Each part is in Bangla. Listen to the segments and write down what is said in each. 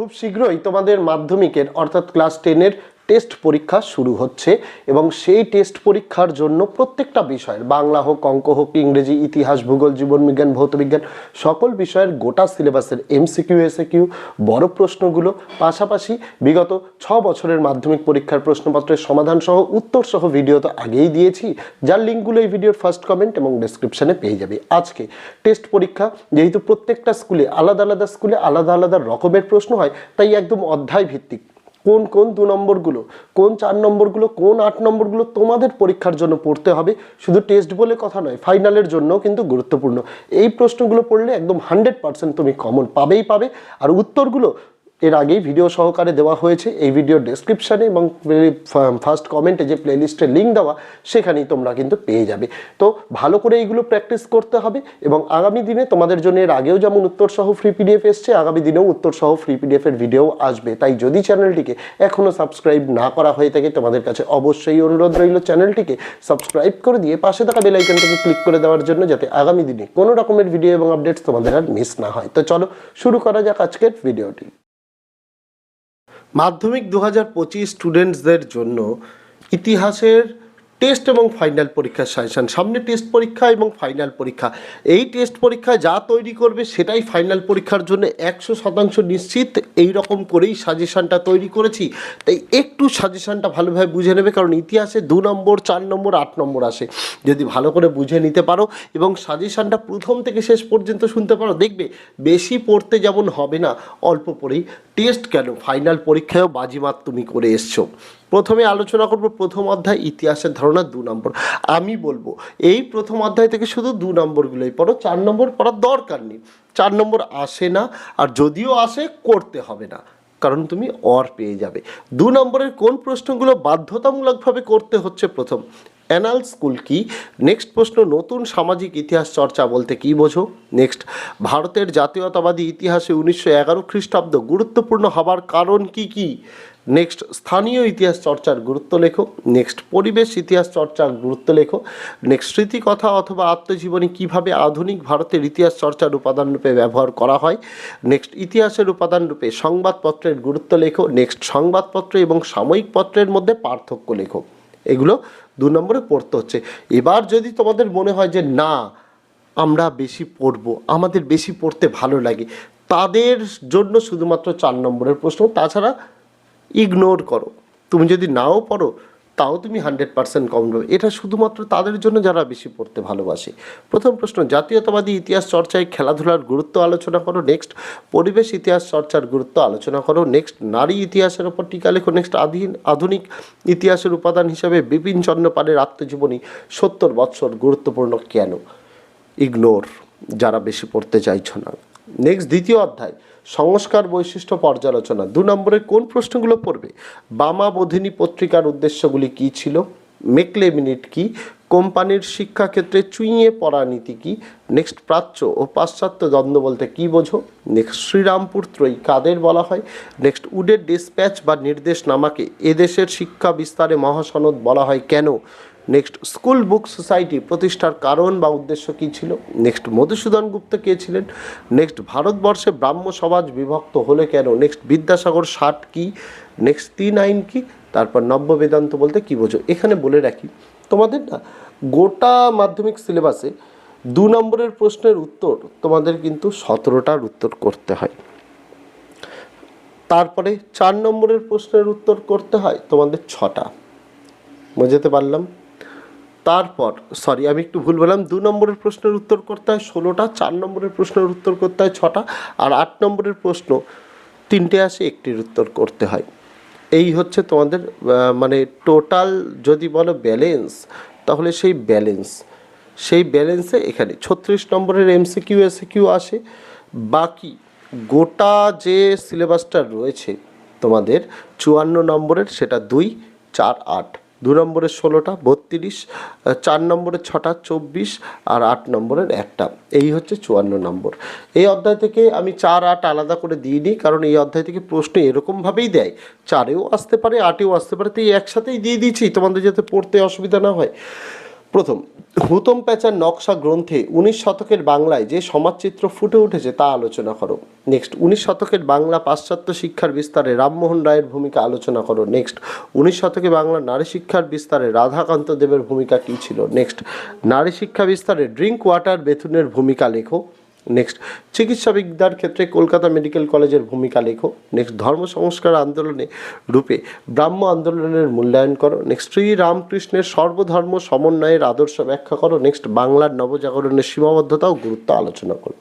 খুব শীঘ্রই তোমাদের মাধ্যমিকের অর্থাৎ ক্লাস টেনের টেস্ট পরীক্ষা শুরু হচ্ছে এবং সেই টেস্ট পরীক্ষার জন্য প্রত্যেকটা বিষয়ের, বাংলা হোক, অঙ্ক হোক, ইংরেজি, ইতিহাস, ভূগোল জীবনবিজ্ঞান ভৌতবিজ্ঞান সকল বিষয়ের গোটা সিলেবাসের এমসিকিউ এসএকিউ বড় প্রশ্নগুলো, পাশাপাশি বিগত ছ বছরের মাধ্যমিক পরীক্ষার প্রশ্নপত্রের সমাধান সহ উত্তর সহ ভিডিও তো আগেই দিয়েছি। যার লিঙ্কগুলো এই ভিডিওর ফার্স্ট কমেন্ট এবং ডেসক্রিপশনে পেয়ে যাবে। আজকে টেস্ট পরীক্ষা, যেহেতু প্রত্যেকটা স্কুলে আলাদা আলাদা স্কুলে আলাদা আলাদা রকমের প্রশ্ন হয়, তাই একদম অধ্যায় ভিত্তিক কোন কোন দু নম্বরগুলো, কোন চার নম্বরগুলো, কোন আট নম্বরগুলো তোমাদের পরীক্ষার জন্য পড়তে হবে। শুধু টেস্ট বলে কথা নয় ফাইনালের জন্য কিন্তু গুরুত্বপূর্ণ। এই প্রশ্নগুলো পড়লে একদম হান্ড্রেড পার্সেন্ট তুমি কমন পাবেই পাবে। আর উত্তরগুলো এর আগেই ভিডিও সহকারে দেওয়া হয়েছে। এই ভিডিওর ডেসক্রিপশানে এবং ফার্স্ট কমেন্টে যে প্লেলিস্টের লিঙ্ক দেওয়া, সেখানেই তোমরা কিন্তু পেয়ে যাবে। তো ভালো করে এইগুলো প্র্যাকটিস করতে হবে এবং আগামী দিনে তোমাদের জন্য এর আগেও যেমন উত্তর সহ ফ্রি পিডিএফ এসছে, আগামী দিনেও উত্তর সহ ফ্রি পিডিএফের ভিডিও আসবে। তাই যদি চ্যানেলটিকে এখনও সাবস্ক্রাইব না করা হয়ে থাকে, তোমাদের কাছে অবশ্যই অনুরোধ রইল চ্যানেলটিকে সাবস্ক্রাইব করে দিয়ে পাশে থাকা বেল আইকনটাকে ক্লিক করে দেওয়ার জন্য যাতে আগামী দিনে কোনো রকমের ভিডিও এবং আপডেটস তোমাদের আর মিস না হয়। তো চলো শুরু করা যাক আজকের ভিডিওটি মাধ্যমিক দু হাজার পঁচিশ স্টুডেন্টসদের জন্য ইতিহাসের টেস্ট এবং ফাইনাল পরীক্ষার সাজেশান সামনে টেস্ট পরীক্ষা এবং ফাইনাল পরীক্ষা। এই টেস্ট পরীক্ষায় যা তৈরি করবে সেটাই ফাইনাল পরীক্ষার জন্য একশো শতাংশ নিশ্চিত। এই রকম করেই সাজেশানটা তৈরি করেছি। তাই একটু সাজেশানটা ভালোভাবে বুঝে নেবে, কারণ ইতিহাসে দু নম্বর, চার নম্বর, আট নম্বর আসে। যদি ভালো করে বুঝে নিতে পারো এবং সাজেশানটা প্রথম থেকে শেষ পর্যন্ত শুনতে পারো, দেখবে বেশি পড়তে যেমন হবে না, অল্প পড়েই। টেস্ট কেন? ফাইনাল পরীক্ষায়ও বাজিমাত তুমি করে এসছো। প্রথমে আলোচনা করব প্রথম অধ্যায় ইতিহাসের ধারণা দু নম্বর। আমি বলব, এই প্রথম অধ্যায় থেকে শুধু দু নম্বরগুলোই পড়ো, চার নম্বর পড়ার দরকার নেই। চার নম্বর আসে না, আর যদিও আসে, করতে হবে না, কারণ তুমি অর পেয়ে যাবে। দু নম্বরের কোন প্রশ্নগুলো বাধ্যতামূলকভাবে করতে হচ্ছে প্রথম? অ্যানাল স্কুল কি? নেক্সট প্রশ্ন, নতুন সামাজিক ইতিহাস চর্চা বলতে কি বোঝো? নেক্সট, ভারতের জাতীয়তাবাদী ইতিহাসে উনিশশো এগারো খ্রিস্টাব্দ গুরুত্বপূর্ণ হবার কারণ কি কি? নেক্সট স্থানীয় ইতিহাস চর্চার গুরুত্ব লেখো। নেক্সট পরিবেশ ইতিহাস চর্চার গুরুত্ব লেখো। নেক্সট স্মৃতিকথা অথবা আত্মজীবনী কীভাবে আধুনিক ভারতের ইতিহাস চর্চার উপাদান রূপে ব্যবহার করা হয়? নেক্সট ইতিহাসের উপাদান রূপে সংবাদপত্রের গুরুত্ব লেখো। নেক্সট সংবাদপত্র এবং সাময়িক পত্রের মধ্যে পার্থক্য লেখো। এগুলো দু নম্বরে পড়তে হচ্ছে। এবার যদি তোমাদের মনে হয় যে না, আমরা বেশি পড়ব, আমাদের বেশি পড়তে ভালো লাগে, তাদের জন্য শুধুমাত্র চার নম্বরের প্রশ্ন। তাছাড়া ইগনোর করো। তুমি যদি নাও পড়ো, তাও তুমি হান্ড্রেড পার্সেন্ট কম পাবে। এটা শুধুমাত্র তাদের জন্য যারা বেশি পড়তে ভালোবাসে। প্রথম প্রশ্ন, জাতীয়তাবাদী ইতিহাস চর্চায় খেলাধুলার গুরুত্ব আলোচনা করো নেক্সট পরিবেশ ইতিহাস চর্চার গুরুত্ব আলোচনা করো নেক্সট নারী ইতিহাসের ওপর টিকা লেখো নেক্সট আধীন, আধুনিক ইতিহাসের উপাদান হিসাবে বিপিন চন্দ্রপালের আত্মজীবনী সত্তর বৎসর গুরুত্বপূর্ণ কেন? ইগনোর যারা বেশি পড়তে চাইছ না। নেক্সট দ্বিতীয় অধ্যায়, সংস্কার বৈশিষ্ট্য পর্যালোচনা। দু নম্বরের কোন প্রশ্নগুলো পড়বে? বামা বোধিনী পত্রিকার উদ্দেশ্যগুলি কী ছিল? মেকলে মিনিট কি? কোম্পানির শিক্ষাক্ষেত্রে চুইয়ে পড়া নীতি কি? নেক্সট প্রাচ্য ও পাশ্চাত্য দ্বন্দ্ব বলতে কি বোঝো? নেক্সট শ্রীরামপুর ত্রয়ী কাদের বলা হয়? নেক্সট উডের ডিসপ্যাচ বা নির্দেশনামাকে এদেশের শিক্ষা বিস্তারে মহাসনদ বলা হয় কেন? নেক্সট স্কুল বুক সোসাইটি প্রতিষ্ঠার কারণ বা উদ্দেশ্য কী ছিল? নেক্সট মধুসূদন গুপ্ত কে ছিলেন? নেক্সট ভারতবর্ষে ব্রাহ্ম সমাজ বিভক্ত হলে কেন? নেক্সট বিদ্যাসাগর ষাট কি? নেক্সট তিন আইন কি? তারপর নব্য বেদান্ত বলতে কী বোঝো? এখানে বলে রাখি, তোমাদের না গোটা মাধ্যমিক সিলেবাসে দু নম্বরের প্রশ্নের উত্তর তোমাদের কিন্তু সতেরোটার উত্তর করতে হয়। তারপরে চার নম্বরের প্রশ্নের উত্তর করতে হয় তোমাদের ছটা। বুঝতে পারলাম? তারপর সরি আমি একটু ভুল বললাম, দু নম্বরের প্রশ্নের উত্তর করতে হয় ষোলোটা, চার নম্বরের প্রশ্নের উত্তর করতে হয় ছটা, আর আট নম্বরের প্রশ্ন, তিনটে আসে, একটির উত্তর করতে হয়। এই হচ্ছে তোমাদের মানে টোটাল যদি বলো ব্যালেন্স তাহলে সেই ব্যালেন্স সেই ব্যালেন্সে এখানে ছত্রিশ নম্বরের এমসিকিউ এসিকিউ আসে। বাকি গোটা যে সিলেবাসটা রয়েছে তোমাদের, চুয়ান্ন নম্বরের, সেটা দুই, চার, আট। দু নম্বরের ষোলোটা বত্রিশ চার নম্বরের ছটা চব্বিশ আর আট নম্বরের একটা। এই হচ্ছে চুয়ান্ন নম্বর। এই অধ্যায় থেকে আমি চার, আট আলাদা করে দিইনি, কারণ এই অধ্যায় থেকে প্রশ্ন এরকমভাবেই দেয়। চারেও আসতে পারে, আটেও আসতে পারে, তো এই একসাথেই দিয়ে দিয়েছি। তোমাদের যাতে পড়তে অসুবিধা না হয়। প্রথম, হুতম প্যাচার নকশা গ্রন্থে উনিশ শতকের বাংলায় যে সমাজচিত্র ফুটে উঠেছে তা আলোচনা করো। নেক্সট উনিশ শতকের বাংলা পাশ্চাত্য শিক্ষার বিস্তারে রামমোহন রায়ের ভূমিকা আলোচনা করো। নেক্সট উনিশ শতকে বাংলা নারী শিক্ষার বিস্তারে রাধাকান্ত দেবের ভূমিকা কী ছিল? নেক্সট নারী শিক্ষা বিস্তারে ড্রিঙ্ক ওয়াটার বেথুনের ভূমিকা লেখো। নেক্সট চিকিৎসা বিদ্যার ক্ষেত্রে কলকাতা মেডিকেল কলেজের ভূমিকা লেখো। নেক্সট ধর্ম সংস্কার আন্দোলনে রূপে ব্রাহ্ম আন্দোলনের মূল্যায়ন করো। নেক্সট শ্রী রামকৃষ্ণের সর্বধর্ম সমন্বয়ের আদর্শ ব্যাখ্যা করো। নেক্সট বাংলার নবজাগরণের সীমাবদ্ধতা ও গুরুত্ব আলোচনা করো।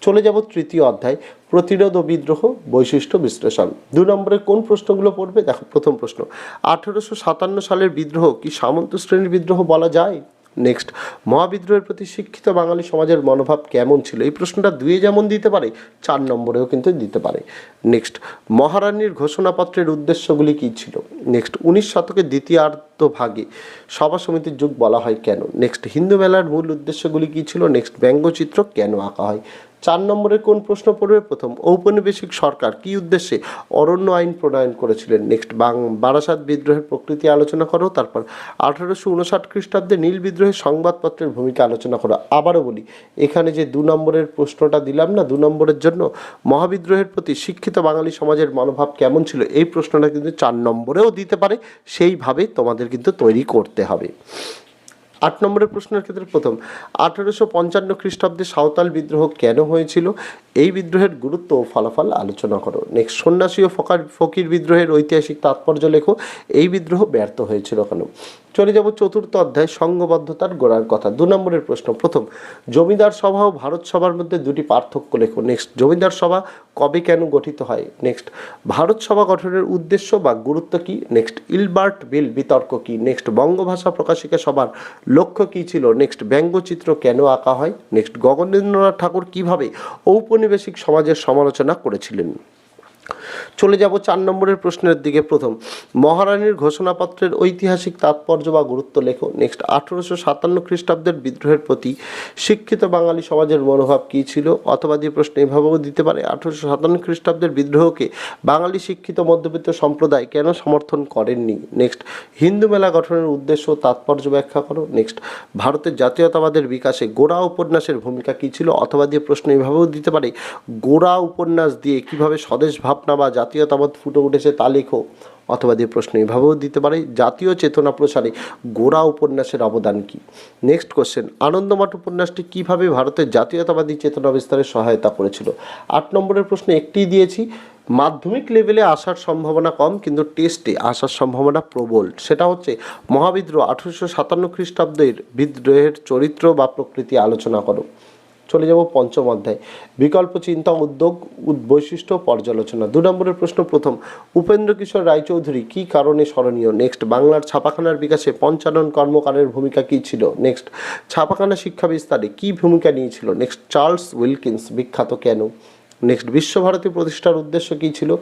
চলে যাব তৃতীয় অধ্যায়, প্রতিরোধ ও বিদ্রোহ বৈশিষ্ট্য বিশ্লেষণ। দু নম্বরে কোন প্রশ্নগুলো পড়বে? দেখো, প্রথম প্রশ্ন। আঠেরোশো সাতান্ন সালের বিদ্রোহ, কি সামন্ত শ্রেণির বিদ্রোহ বলা যায়? নেক্সট মহাবিদ্রোহের প্রতি শিক্ষিত বাঙালি সমাজের মনোভাব কেমন ছিল? এই প্রশ্নটা দুয়ে যেমন দিতে পারে, চার নম্বরেও কিন্তু দিতে পারে। নেক্সট মহারানীর ঘোষণাপত্রের উদ্দেশ্যগুলি কী ছিল? নেক্সট উনিশ শতকের দ্বিতীয়ার্ধ ভাগে সভা সমিতির যুগ বলা হয় কেন? নেক্সট হিন্দু মেলার মূল উদ্দেশ্যগুলি কী ছিল? নেক্সট ব্যঙ্গচিত্র কেন আঁকা হয়? চার নম্বরে কোন প্রশ্ন পড়বে? প্রথম, ঔপনিবেশিক সরকার কি উদ্দেশ্যে অরণ্য আইন প্রণয়ন করেছিলেন? নেক্সট, বাং, বারাসাত বিদ্রোহের প্রকৃতি আলোচনা করো। তারপর, আঠারোশো উনষাট খ্রিস্টাব্দে নীল বিদ্রোহের সংবাদপত্রের ভূমিকা আলোচনা করো। আবারও বলি, এখানে যে দু নম্বরের প্রশ্নটা দিলাম না, দু নম্বরের জন্য মহাবিদ্রোহের প্রতি শিক্ষিত বাঙালি সমাজের মনোভাব কেমন ছিল? এই প্রশ্নটা কিন্তু চার নম্বরেও দিতে পারে। সেইভাবে তোমাদের কিন্তু তৈরি করতে হবে। আট নম্বরের প্রশ্নের ক্ষেত্রে প্রথম, আঠারোশো পঞ্চান্ন খ্রিস্টাব্দে সাঁওতাল বিদ্রোহ কেন হয়েছিল? এই বিদ্রোহের গুরুত্ব ও ফলাফল আলোচনা করো। নেক্সট, সন্ন্যাসী ও ফকার, ফকির বিদ্রোহের ঐতিহাসিক তাৎপর্য লেখো। এই বিদ্রোহ ব্যর্থ হয়েছিল কেন? চলে যাব চতুর্থ অধ্যায় সংঘবদ্ধতার গোড়ার কথা। দু নম্বরের প্রশ্ন, প্রথম, জমিদার সভা ও ভারত সভার মধ্যে দুটি পার্থক্য লেখো। নেক্সট, জমিদার সভা কবে কেন গঠিত হয়? নেক্সট, ভারত সভা গঠনের উদ্দেশ্য বা গুরুত্ব কী? নেক্সট, ইলবার্ট বিল বিতর্ক কী? নেক্সট, বঙ্গভাষা প্রকাশিকা সভার লক্ষ্য কী ছিল? নেক্সট ব্যঙ্গচিত্র কেন আঁকা হয়? নেক্সট গগনেন্দ্রনাথ ঠাকুর কীভাবে ঔপনিবেশিক সমাজের সমালোচনা করেছিলেন? চলে যাব চার নম্বরের প্রশ্নের দিকে প্রথম। মহারানীর ঘোষণাপত্রের ঐতিহাসিক তাৎপর্য বা গুরুত্ব লেখো। নেক্সট আঠেরোশো সাতান্ন খ্রিস্টাব্দের বিদ্রোহের প্রতি শিক্ষিত বাঙালি সমাজের মনোভাব কী ছিল? অথবা দিয়ে প্রশ্ন এভাবেও দিতে পারে, আঠেরোশো সাতান্ন খ্রিস্টাব্দের বিদ্রোহকে বাঙালি শিক্ষিত মধ্যবিত্ত সম্প্রদায় কেন সমর্থন করেননি? নেক্সট হিন্দু মেলা গঠনের উদ্দেশ্য তাৎপর্য ব্যাখ্যা করো। নেক্সট ভারতের জাতীয়তাবাদের বিকাশে গোড়া উপন্যাসের ভূমিকা কী ছিল? অথবা দিয়ে প্রশ্ন এভাবেও দিতে পারে, গোড়া উপন্যাস দিয়ে কীভাবে স্বদেশ ভাবনা জাতীয়তাবাদ ফুটে উঠেছে তা লেখো। অথবা দিয়ে প্রশ্ন এভাবেও দিতে পারে, জাতীয় চেতনা প্রসারে গোড়া উপন্যাসের অবদান কী? নেক্সট কোশ্চেন আনন্দমঠ উপন্যাসটি কীভাবে ভারতের জাতীয়তাবাদী চেতনা বিস্তারে সহায়তা করেছিল? আট নম্বরের প্রশ্ন একটিই দিয়েছি, মাধ্যমিক লেভেলে আসার সম্ভাবনা কম, কিন্তু টেস্টে আসার সম্ভাবনা প্রবল। সেটা হচ্ছে, মহাবিদ্রোহ আঠেরোশো সাতান্ন খ্রিস্টাব্দের বিদ্রোহের চরিত্র বা প্রকৃতি আলোচনা করো। চলে যাব পঞ্চম অধ্যায়। বিকল্প চিন্তা, উদ্যোগ বৈশিষ্ট্য পর্যালোচনা। দু নম্বরের প্রশ্ন প্রথম। উপেন্দ্র কিশোর রায়চৌধুরী কী কারণে স্মরণীয়? নেক্সট, বাংলার ছাপাখানার বিকাশে পঞ্চানন কর্মকারের ভূমিকা কী ছিল? নেক্সট, ছাপাখানা শিক্ষা বিস্তারে কী ভূমিকা নিয়েছিল? নেক্সট, চার্লস উইলকিন্স বিখ্যাত কেন? নেক্সট বিশ্বভারতী প্রতিষ্ঠার উদ্দেশ্য কী ছিল?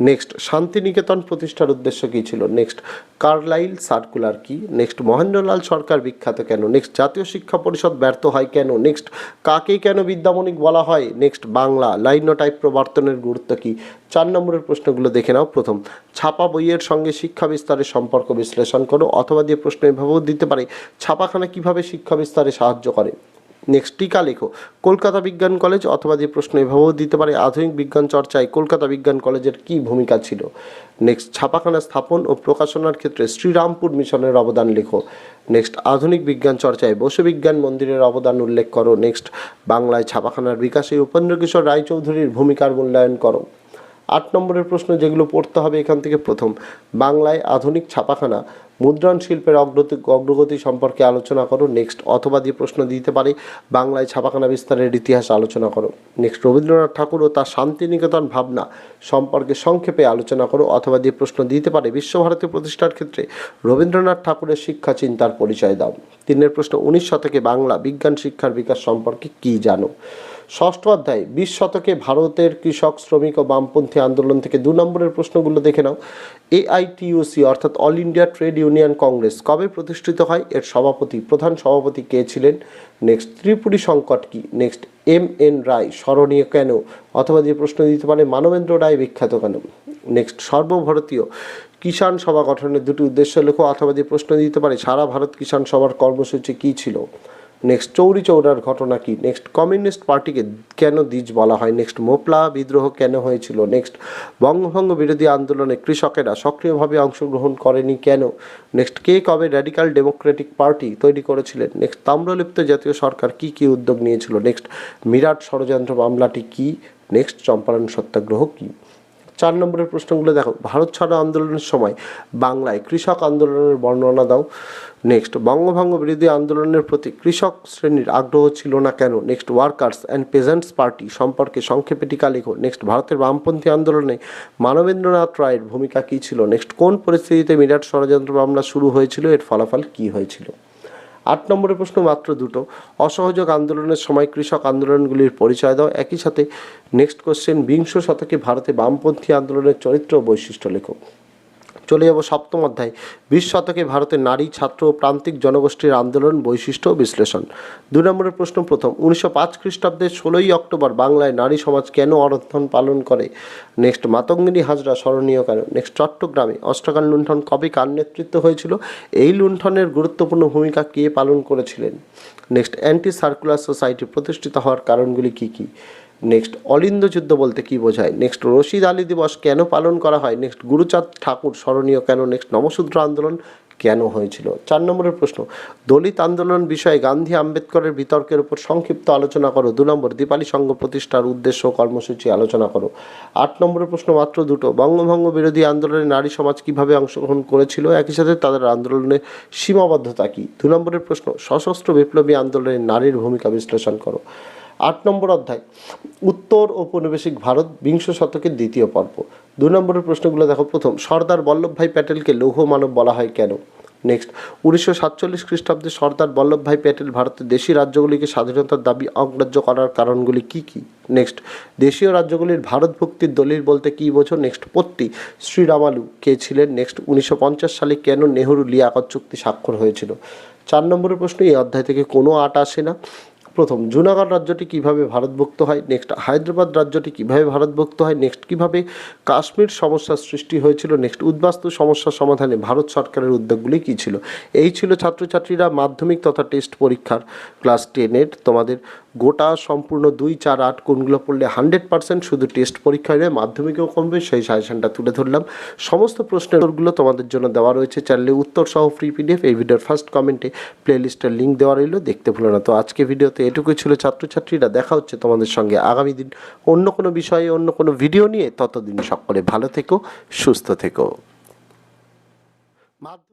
নেক্সট শান্তিনিকেতন প্রতিষ্ঠার উদ্দেশ্য কী ছিল? নেক্সট কার্লাইল সার্কুলার কি? নেক্সট মহেন্দ্রলাল সরকার বিখ্যাত কেন? নেক্সট জাতীয় শিক্ষা পরিষদ ব্যর্থ হয় কেন? নেক্সট কাকে কেন বিদ্যামণিক বলা হয়? নেক্সট বাংলা লাইনোটাইপ প্রবর্তনের গুরুত্ব কী? চার নম্বরের প্রশ্নগুলো দেখে নাও। প্রথম, ছাপা বইয়ের সঙ্গে শিক্ষা বিস্তারের সম্পর্ক বিশ্লেষণ করো অথবা দিয়ে প্রশ্ন এভাবেও দিতে পারে। ছাপাখানা কীভাবে শিক্ষা বিস্তারে সাহায্য করে? নেক্সট টিকা লেখো। কলকাতা বিজ্ঞান কলেজ অথবা যে প্রশ্ন এভাবেও দিতে পারে, আধুনিক বিজ্ঞান চর্চায় কলকাতা বিজ্ঞান কলেজের কী ভূমিকা ছিল? নেক্সট, ছাপাখানা স্থাপন ও প্রকাশনার ক্ষেত্রে শ্রীরামপুর মিশনের অবদান লেখো। নেক্সট, আধুনিক বিজ্ঞান চর্চায় বসু বিজ্ঞান মন্দিরের অবদান উল্লেখ করো। নেক্সট, বাংলায় ছাপাখানার বিকাশে উপেন্দ্র কিশোর রায়চৌধুরীর ভূমিকার মূল্যায়ন করো। আট নম্বরের প্রশ্ন যেগুলো পড়তে হবে এখান থেকে প্রথম। বাংলায় আধুনিক ছাপাখানা, মুদ্রণ শিল্পের অগ্রতি অগ্রগতি সম্পর্কে আলোচনা করো, নেক্সট অথবা দিয়ে প্রশ্ন দিতে পারে। বাংলায় ছাপাখানা বিস্তারের ইতিহাস আলোচনা করো। নেক্সট রবীন্দ্রনাথ ঠাকুর ও তার শান্তিনিকেতন ভাবনা সম্পর্কে সংক্ষেপে আলোচনা করো অথবা দিয়ে প্রশ্ন দিতে পারে বিশ্বভারতী প্রতিষ্ঠার ক্ষেত্রে। রবীন্দ্রনাথ ঠাকুরের শিক্ষা চিন্তার পরিচয় দাও। তিনের প্রশ্ন, উনিশ শতকে বাংলা বিজ্ঞান শিক্ষার বিকাশ সম্পর্কে কী জানো? ষষ্ঠ অধ্যায়, বিশ শতকে ভারতের কৃষক, শ্রমিক ও বামপন্থী আন্দোলন থেকে দু নম্বরের প্রশ্নগুলো দেখে নাও। এআইটিউসি, অর্থাৎ All India Trade Union Congress, কবে প্রতিষ্ঠিত হয়? এর সভাপতি, প্রধান সভাপতি কে ছিলেন? নেক্সট, ত্রিপুরী সংকট কি? নেক্সট, এম এন রায়, স্মরণীয় কেন? অথবা যে প্রশ্ন দিতে পারে, মানবেন্দ্র রায় বিখ্যাত কেন? নেক্সট, সর্বভারতীয় কিষাণ সভা গঠনের দুটি উদ্দেশ্য লেখো, অথবা দিয়ে প্রশ্ন দিতে পারে, সারা ভারত কিষাণ সভার কর্মসূচি কী ছিল? নেক্সট চৌরি চৌরার ঘটনা কি? নেক্সট কমিউনিস্ট পার্টিকে কেন দ্বিজ বলা হয়? নেক্সট মোপলা বিদ্রোহ কেন হয়েছিল? নেক্সট বঙ্গভঙ্গ বিরোধী আন্দোলনে কৃষকেরা সক্রিয়ভাবে অংশগ্রহণ করেনি কেন? নেক্সট কে কবে র্যাডিক্যাল ডেমোক্রেটিক পার্টি তৈরি করেছিলেন? নেক্সট তাম্রলিপ্ত জাতীয় সরকার কি কি উদ্যোগ নিয়েছিল? নেক্সট মিরাট ষড়যন্ত্র মামলাটি কি? নেক্সট চম্পারণ সত্যাগ্রহ কি? চার নম্বরের প্রশ্নগুলো দেখো, ভারত ছাড়ো আন্দোলনের সময় বাংলায় কৃষক আন্দোলনের বর্ণনা দাও। নেক্সট বঙ্গভঙ্গ বিরোধী আন্দোলনের প্রতি কৃষক শ্রেণির আগ্রহ ছিল না কেন? Next Workers and Peasants Party সম্পর্কে সংক্ষেপে টিকা লেখো। নেক্সট ভারতের বামপন্থী আন্দোলনে মানবেন্দ্রনাথ রায়ের ভূমিকা কী ছিল? নেক্সট কোন পরিস্থিতিতে মিরাট ষড়যন্ত্র মামলা শুরু হয়েছিল? এর ফলাফল কী হয়েছিল? আট নম্বরের প্রশ্ন মাত্র দুটো। অসহযোগ আন্দোলনের সময় কৃষক আন্দোলনগুলির পরিচয় দাও। একই সাথে নেক্সট কোশ্চেন বিংশ শতকে ভারতে বামপন্থী আন্দোলনের চরিত্র বৈশিষ্ট্য লেখো। চলে যাব সপ্তম অধ্যায়। বিশ শতকে ভারতের নারী, ছাত্র ও প্রান্তিক জনগোষ্ঠীর আন্দোলন বৈশিষ্ট্য বিশ্লেষণ। দুই নম্বরের প্রশ্ন প্রথম, উনিশশো পাঁচ খ্রিস্টাব্দের ষোলোই অক্টোবর বাংলায় নারী সমাজ কেন অরক্ষণ পালন করে? নেক্সট, মাতঙ্গিনী হাজরা স্মরণীয় কেন? নেক্সট, চট্টগ্রামে অষ্টকাল লুণ্ঠন কবে কার নেতৃত্ব হয়েছিল? এই লুণ্ঠনের গুরুত্বপূর্ণ ভূমিকা কে পালন করেছিলেন? নেক্সট অ্যান্টি সার্কুলার সোসাইটি প্রতিষ্ঠিত হওয়ার কারণগুলি কী কী? নেক্সট অলিন্দ যুদ্ধ বলতে কি বোঝায়? নেক্সট রশিদ আলী দিবস কেন পালন করা হয়? নেক্সট গুরুচাঁদ ঠাকুর স্মরণীয় কেন? নেক্সট নমশূদ্র আন্দোলন কেন হয়েছিল? চার নম্বরের প্রশ্ন, দলিত আন্দোলন বিষয়ে গান্ধী আম্বেদকরের বিতর্কের উপর সংক্ষিপ্ত আলোচনা করো। দু নম্বর, দীপালি সংঘ প্রতিষ্ঠার উদ্দেশ্য কর্মসূচি আলোচনা করো। আট নম্বরের প্রশ্ন, মাত্র দুটো। বঙ্গভঙ্গ বিরোধী আন্দোলনে নারী সমাজ কীভাবে অংশগ্রহণ করেছিল? একই সাথে তাদের আন্দোলনের সীমাবদ্ধতা কী? দু নম্বরের প্রশ্ন, সশস্ত্র বিপ্লবী আন্দোলনে নারীর ভূমিকা বিশ্লেষণ করো। আট নম্বর অধ্যায়, উত্তর ঔপনিবেশিক ভারত, বিংশ শতকের দ্বিতীয় পর্ব। দু নম্বরের প্রশ্নগুলো দেখো প্রথম, সর্দার বল্লভভাই প্যাটেলকে লৌহ মানব বলা হয় কেন? নেক্সট উনিশশো সাতচল্লিশ খ্রিস্টাব্দে সর্দার বল্লভভাই প্যাটেল ভারতের দেশি রাজ্যগুলিকে স্বাধীনতার দাবি অগ্রাহ্য করার কারণগুলি কি কি? নেক্সট দেশীয় রাজ্যগুলির ভারত ভক্তির দলিল বলতে কী বোঝো? নেক্সট পত্তি, শ্রীরামালু কে ছিলেন? নেক্সট উনিশশো পঞ্চাশ সালে কেন নেহরু লিয়াকত চুক্তি স্বাক্ষর হয়েছিল? চার নম্বরের প্রশ্ন, এই অধ্যায় থেকে কোনো আট আসে না। প্রথম, জুনাগড় রাজ্যটি কীভাবে ভারতভুক্ত হয়? নেক্সট, হায়দ্রাবাদ রাজ্যটি কীভাবে ভারতভুক্ত হয়? নেক্সট, কীভাবে কাশ্মীর সমস্যার সৃষ্টি হয়েছিল? নেক্সট, উদ্বাস্তু সমস্যা সমাধানে ভারত সরকারের উদ্যোগগুলি কী ছিল? এই ছিল ছাত্রছাত্রীরা মাধ্যমিক তথা টেস্ট পরীক্ষার ক্লাস টেনের তোমাদের গোটা সম্পূর্ণ দুই, চার, আট কোনগুলো পড়লে হান্ড্রেড পার্সেন্ট শুধু টেস্ট পরীক্ষায় নয় মাধ্যমিকেও কমবে, সেই সাজেশনটা তুলে ধরলাম। সমস্ত প্রশ্নের উত্তরগুলো তোমাদের জন্য দেওয়া রয়েছে চ্যানেলে। উত্তর সহ ফ্রি পিডিএফ এই ভিডিওর ফার্স্ট কমেন্টে প্লেলিস্টের লিঙ্ক দেওয়া রইল, দেখতে ভুলো না। তো আজকে ভিডিওতে এটুকুই ছিল ছাত্রছাত্রীরা, দেখা হচ্ছে তোমাদের সঙ্গে আগামী দিন অন্য কোনো বিষয়ে, অন্য কোনো ভিডিও নিয়ে। ততদিন সকলে ভালো থেকো, সুস্থ থেকো।